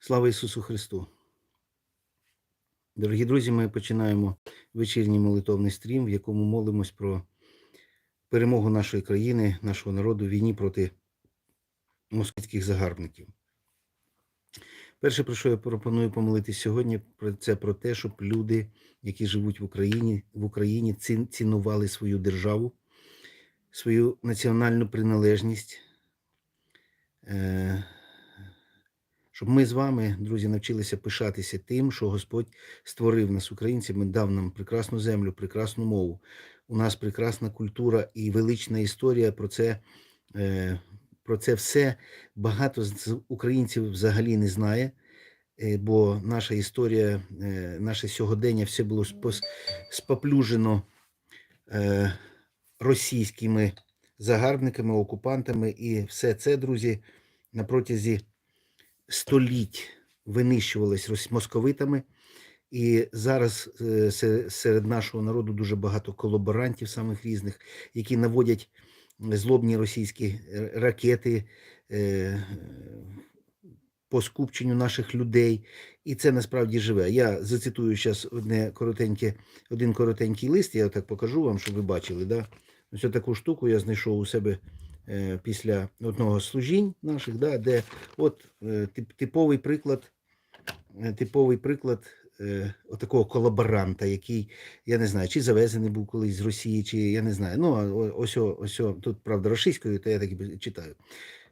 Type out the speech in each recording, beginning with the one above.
Слава Ісусу Христу! Дорогі друзі, ми починаємо вечірній молитовний стрім, в якому молимось про перемогу нашої країни, нашого народу в війні проти москальських загарбників. Перше, про що я пропоную помолитись сьогодні, це про те, щоб люди, які живуть в Україні, в Україні цінували свою державу, свою національну приналежність. Щоб ми з вами, друзі, навчилися пишатися тим, що Господь створив нас українцями, дав нам прекрасну землю, прекрасну мову. У нас прекрасна культура і велична історія. Про це, е, про це все багато з українців взагалі не знає. е, Бо наша історія, е, наше сьогодення все було споплюжено російськими загарбниками, окупантами, і все це, друзі, на протязі століть винищувалось рос- московитами. І зараз е, серед нашого народу дуже багато колаборантів самих різних, які наводять злобні російські ракети е, по скупченню наших людей. І це насправді живе. Я зацитую зараз одне коротеньке, один коротенький лист, я так покажу вам, щоб ви бачили. Да? Ось таку штуку я знайшов у себе після одного з служінь наших, да, де от е, тип- типовий приклад, е, типовий приклад е, отакого колаборанта, який, я не знаю, чи завезений був колись з Росії, чи я не знаю. Ну, а ось, ось, тут, правда, російською, то я так і читаю.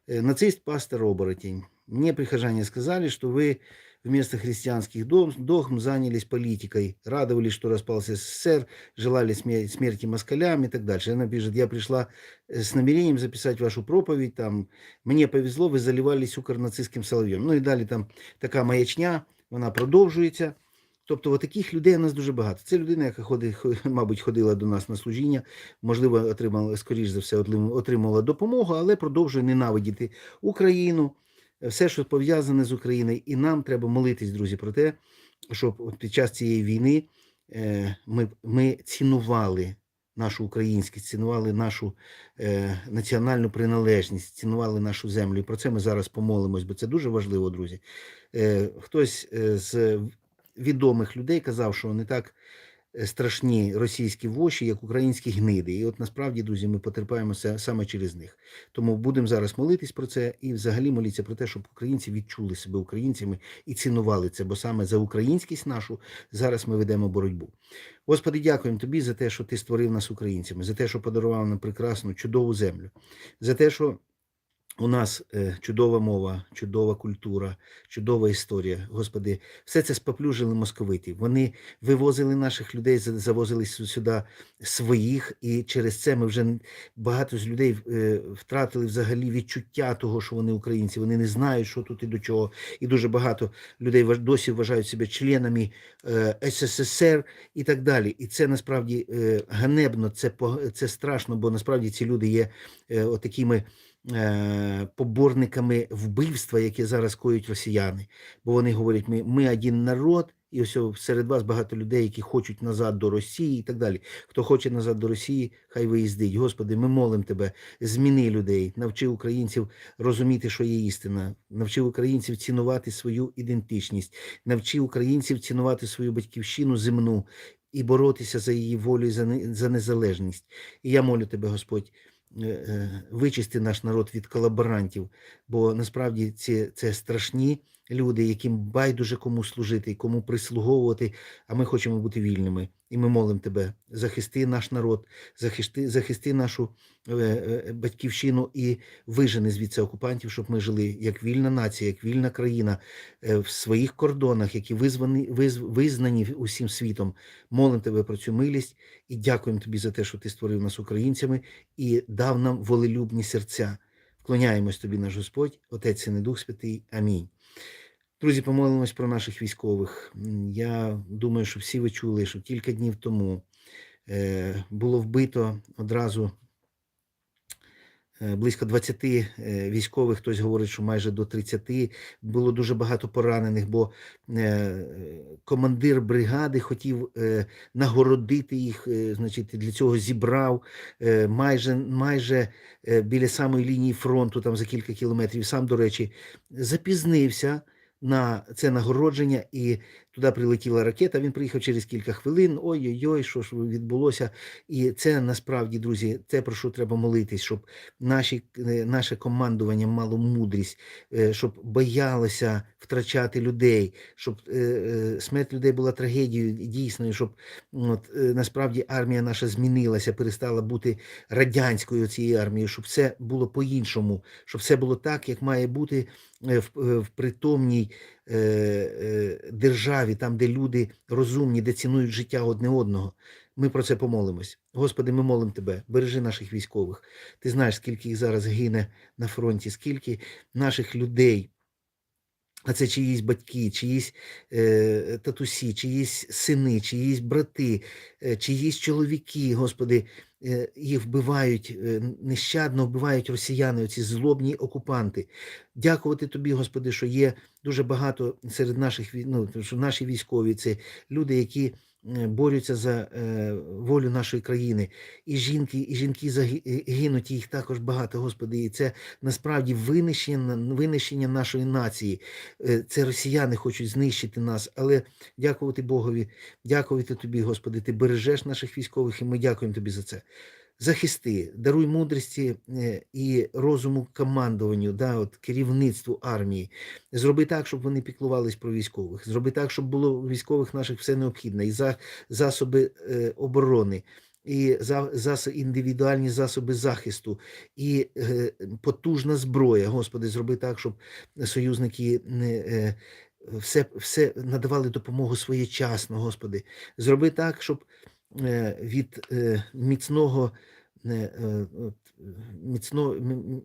Э, Нацист пастор оборотень. Мне прихожане сказали, что вы вместо христианских дом- догм занялись политикой, радовались, что распался СССР, желали сме- смерти москалям и так дальше. Она пишет, я пришла э, с намерением записать вашу проповедь, там, мне повезло, ви заливались укрнацистським солов'єм. Ну і далі там така маячня, вона продовжується. Тобто, таких людей у нас дуже багато. Це людина, яка ходить, мабуть, ходила до нас на служіння, можливо, отримала, скоріш за все, отримала допомогу, але продовжує ненавидіти Україну, все, що пов'язане з Україною. І нам треба молитись, друзі, про те, щоб під час цієї війни е, ми, ми цінували нашу українськість, цінували нашу е, національну приналежність, цінували нашу землю. І про це ми зараз помолимось, бо це дуже важливо, друзі. Е, хтось е, з відомих людей казав, що не так е, страшні російські воші, як українські гниди. І от насправді, друзі, ми потерпаємо се- саме через них. Тому будемо зараз молитись про це і взагалі моліться про те, щоб українці відчули себе українцями і цінували це, бо саме за українськість нашу зараз ми ведемо боротьбу. Господи, дякуємо тобі за те, що ти створив нас українцями, за те, що подарував нам прекрасну, чудову землю, за те, що у нас е, чудова мова, чудова культура, чудова історія. Господи, все це споплюжили московити. Вони вивозили наших людей, завозили сюди своїх, і через це ми вже багато з людей е, втратили взагалі відчуття того, що вони українці. Вони не знають, що тут і до чого. І дуже багато людей досі вважають себе членами е, СССР і так далі. І це насправді ганебно, це це страшно, бо насправді ці люди є отакими поборниками вбивства, яке зараз коють росіяни. Бо вони говорять, ми, ми один народ, і ось серед вас багато людей, які хочуть назад до Росії і так далі. Хто хоче назад до Росії, хай виїздить. Господи, ми молимо тебе, зміни людей, навчи українців розуміти, що є істина, навчи українців цінувати свою ідентичність, навчи українців цінувати свою батьківщину земну і боротися за її волю і за, не- за незалежність. І я молю тебе, Господь, е, е, вичисти наш народ від колаборантів, бо насправді ці, це страшні люди, яким байдуже кому служити кому прислуговувати, а ми хочемо бути вільними. І ми молимо тебе, захисти наш народ, захисти, захисти нашу е, е, батьківщину і вижени звідси окупантів, щоб ми жили як вільна нація, як вільна країна е, в своїх кордонах, які визвані, виз, визнані усім світом. Молимо тебе про цю милість і дякуємо тобі за те, що ти створив нас українцями і дав нам волелюбні серця. Вклоняємось тобі, наш Господь, Отець і Дух Святий. Амінь. Друзі, помолимось про наших військових. Я думаю, що всі ви чули, що кілька днів тому е, було вбито одразу е, близько 20 е, військових, хтось говорить, що майже до 30. Було дуже багато поранених, бо командир бригади хотів нагородити їх, значить, для цього зібрав майже, майже біля самої лінії фронту, там за кілька кілометрів. Сам, до речі, запізнився. На це нагородження, і туди прилетіла ракета. Він приїхав через кілька хвилин. Ой-ой-ой, що ж відбулося. І це насправді, друзі, те, про що треба молитись, щоб наші, е, наше командування мало мудрість, е, щоб боялося втрачати людей, щоб е, смерть людей була трагедією дійсною, щоб от, насправді армія наша змінилася, перестала бути радянською цією армією, щоб все було по-іншому, щоб все було так, як має бути в, в притомній державі, там, де люди розумні, де цінують життя одне одного. Ми про це помолимось. Господи, ми молимо Тебе, бережи наших військових. Ти знаєш, скільки їх зараз гине на фронті, скільки наших людей. А це чиїсь батьки, чиїсь е, татусі, чиїсь сини, чиїсь брати, е, чиїсь чоловіки, Господи, е, їх вбивають, е, нещадно вбивають росіяни, оці злобні окупанти. Дякувати Тобі, Господи, що є дуже багато серед наших ну, що наші військові це люди, які е, борються за е, волю нашої країни. І жінки, і жінки заги- гинуть, і їх також багато, Господи. І це насправді винищення, винищення нашої нації. Е, Це росіяни хочуть знищити нас, але дякувати Богові, дякувати Тобі, Господи, Ти бережеш наших військових, і ми дякуємо Тобі за це. Захисти, даруй мудрості е, і розуму командуванню, да, от, керівництву армії. Зроби так, щоб вони піклувались про військових. Зроби так, щоб було у військових наших все необхідне, і за, засоби е, оборони, і за, засо, індивідуальні засоби захисту, і е, потужна зброя. Господи, зроби так, щоб союзники не. Е, все, все надавали допомогу своєчасно, Господи. Зроби так, щоб е, від е, міцного, е, е, е, міцно,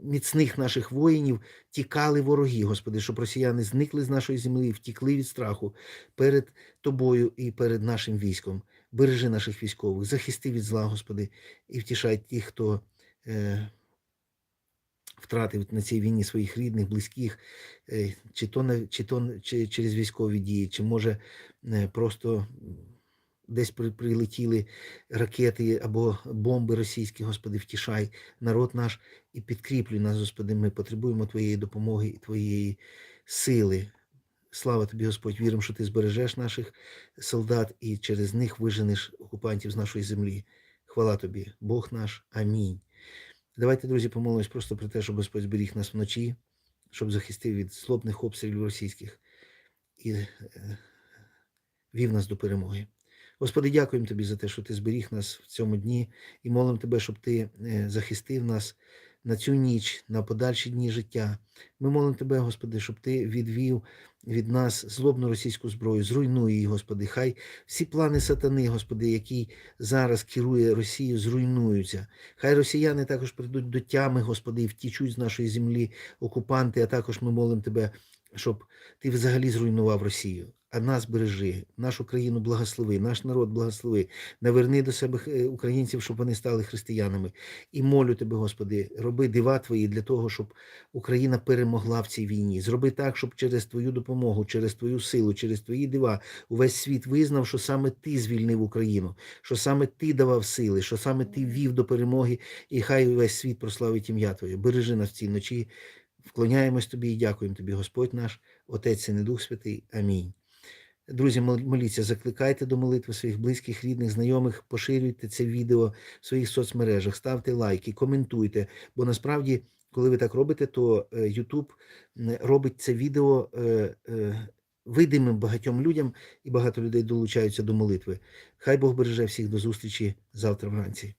міцних наших воїнів тікали вороги, Господи, щоб росіяни зникли з нашої землі, втікли від страху перед Тобою і перед нашим військом. Бережи наших військових, захисти від зла, Господи, і втішай тих, хто. Е, втратив на цій війні своїх рідних, близьких, е, чи то, на- чи то чи, через військові дії, чи може е, просто десь при, прилетіли ракети або бомби російські, Господи, втішай народ наш і підкріплюй нас, Господи. Ми потребуємо Твоєї допомоги і Твоєї сили. Слава тобі, Господь, віримо, що ти збережеш наших солдат і через них виженеш окупантів з нашої землі. Хвала тобі, Бог наш. Амінь. Давайте, друзі, помолимось просто про те, щоб Господь зберіг нас вночі, щоб захистив від злобних обстрілів російських і е, вів нас до перемоги. Господи, дякуємо Тобі за те, що Ти зберіг нас в цьому дні, і молимо Тебе, щоб Ти е, захистив нас на цю ніч, на подальші дні життя. Ми молимо Тебе, Господи, щоб Ти відвів від нас злобну російську зброю, зруйнуй її, Господи. Хай всі плани сатани, Господи, який зараз керує Росією, зруйнуються. Хай росіяни також прийдуть до тями, Господи, і втічуть з нашої землі окупанти, а також ми молимо Тебе, щоб Ти взагалі зруйнував Росію. А нас бережи, нашу країну благослови, наш народ благослови, наверни до себе е, українців, щоб вони стали християнами. І молю тебе, Господи, роби дива Твої для того, щоб Україна перемогла в цій війні. Зроби так, щоб через Твою допомогу, через Твою силу, через Твої дива увесь світ визнав, що саме Ти звільнив Україну, що саме Ти давав сили, що саме Ти вів до перемоги, і хай увесь світ прославить ім'я Твоє. Бережи нас в цій ночі. Вклоняємось Тобі і дякуємо Тобі, Господь наш, Отець і Дух Святий. Амінь. Друзі, мол- моліться, закликайте до молитви своїх близьких, рідних, знайомих, поширюйте це відео в своїх соцмережах, ставте лайки, коментуйте. Бо насправді, коли ви так робите, то е, YouTube робить це відео е, е, видимим багатьом людям, і багато людей долучаються до молитви. Хай Бог береже всіх до зустрічі завтра вранці.